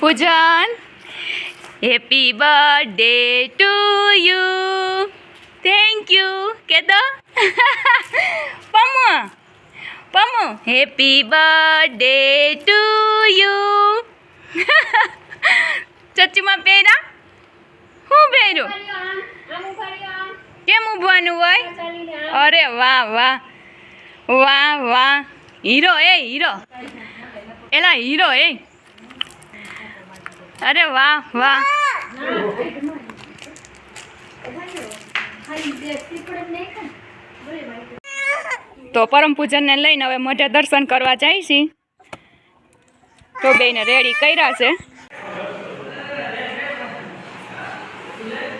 પૂજન. Happy birthday to you thank you કે દો પમો. પમો. હેપી બર્થડે ટુ યુ ચચ્ચુમાં પહેરા હું પહેરું? કેમ ઊભવાનું હોય? અરે વાહ વાહ. વાહ વાહ. હીરો, એ હીરો. એલા હીરો, એ. અરે વાહ વાહ. તો પરમ પૂજનને લઈને હવે મોઢે દર્શન કરવા જાય છે. તો બેને રેડી કર્યા છે.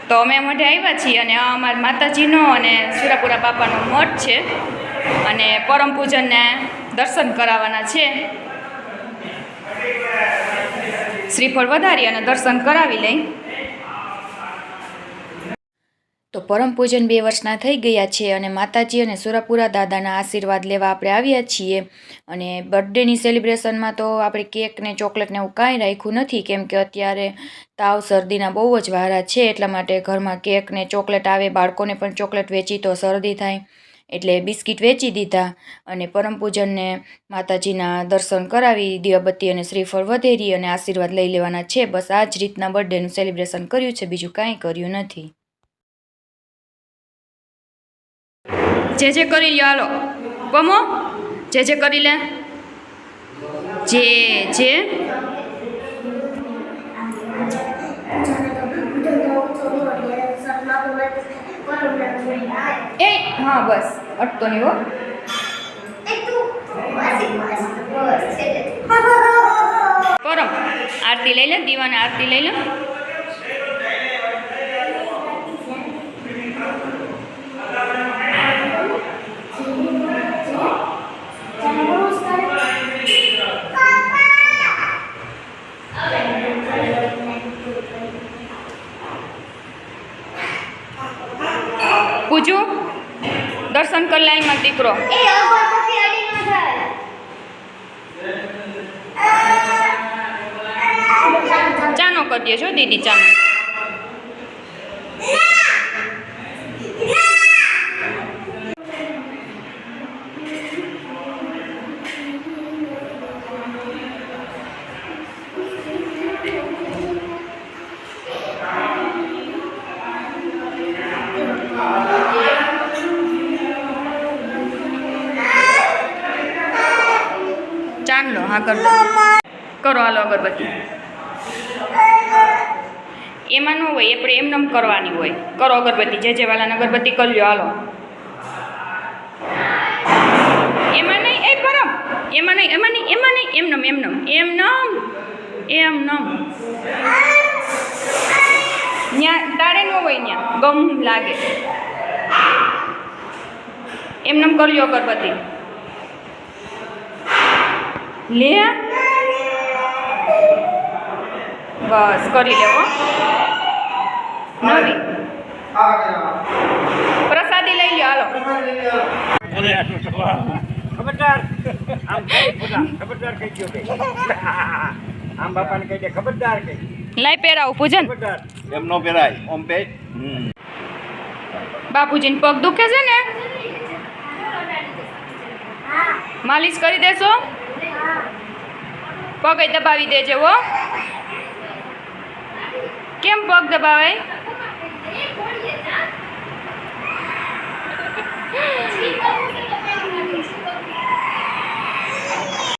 તો અમે મોઢે આવ્યા છીએ અને અમારા માતાજીનો અને સુરાપુરા બાપાનો મઠ છે. અને પરમ પૂજનને દર્શન કરાવવાના છે. શ્રીફળ વધારી અને દર્શન કરાવી લઈ. તો પરમ પૂજન બે વર્ષના થઈ ગયા છે અને માતાજી અને સુરાપુરા દાદાના આશીર્વાદ લેવા આપણે આવ્યા છીએ. અને બર્થડેની સેલિબ્રેશનમાં તો આપણે કેક ને ચોકલેટ ને એવું કાંઈ રાખ્યું નથી, કેમ કે અત્યારે તાવ શરદીના બહુ જ વારા છે, એટલા માટે ઘરમાં કેક ને ચોકલેટ આવે, બાળકોને પણ ચોકલેટ વેચી તો શરદી થાય. એટલે બિસ્કિટ વેચી દીધા અને પરમ પૂજનને માતાજીના દર્શન કરાવી દિયાબત્તી અને શ્રીફળ વધેરી અને આશીર્વાદ લઈ લેવાના છે બસ આ જ રીતના બર્થડેનું સેલિબ્રેશન કર્યું છે બીજું કાંઈ કર્યું નથી જે જે કરી લ્યો હાલો પમો જે જે કરી લે જે જે એ હા બસ. અટતો નહીં હો. પરમ આરતી લઈ લે દીવાને આરતી લઈ લે. પૂજુ? દર્શન કરી મારો દીકરો. ચાનો કરી દેજો દીદી ચાનો. હા, કર કરો, હાલો, અગરબત્તી. એમાં ન હોય, આપણે એમનેમ કરવાની હોય. કરો, અગરબત્તી. જે જે અગરબત્તી કરી લ્યો, હાલો. એમાં નહીં, એ પરમ. એમાં નહીં એમાં નહીં એમાં નહીં. એમનમ એમનમ એમનમ એમનમ ત્યાં તારે ન હોય ત્યાં ગમ લાગે. એમનમ કરી લ્યો, અગરબત્તી. લે. બસ કરી લેવો નવી. પ્રસાદી લઈ લ્યો હાલો. ખબરદાર. આમ ખબરદાર કઈ ગયો આમ બાપાને કહી દે ખબરદાર કઈ લઈ પહેરાવું પૂજન. ખબરદાર. એમ નો પહેરાય. ઓમ પે. બાપુજીને પગ દુખે છે ને? માલિશ કરી દેશો. પગ દબાવી દેજે હો. કેમ પગ દબાવાય?